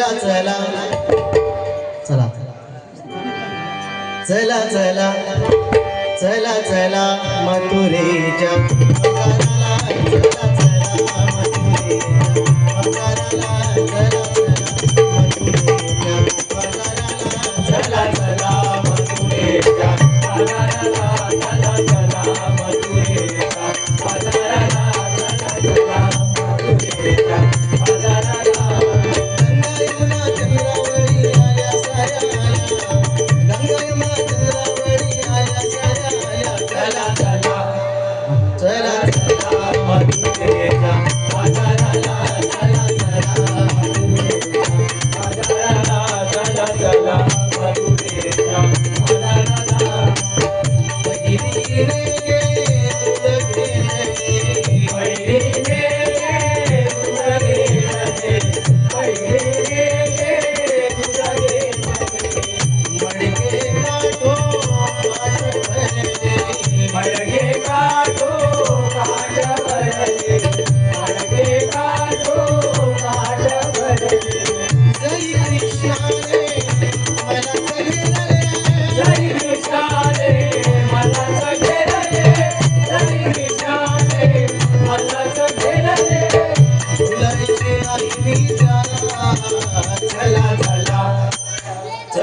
चला चला. चला. चला चला. चला चला मथुरेच्या. चला चला मथुरेच्या.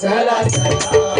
चला चला.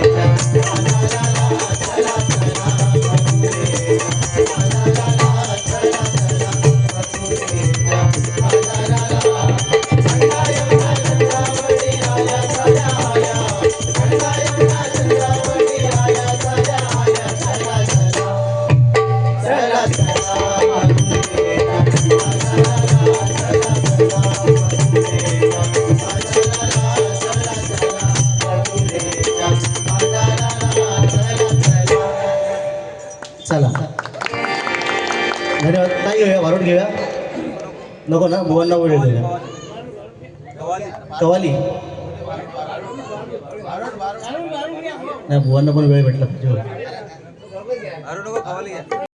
चला. धन्यवाद. नाही घेऊया वारून घेऊया. नको ना भुवांना वडील घेऊया कवाली नाही भुवांना पण वेळ भेटला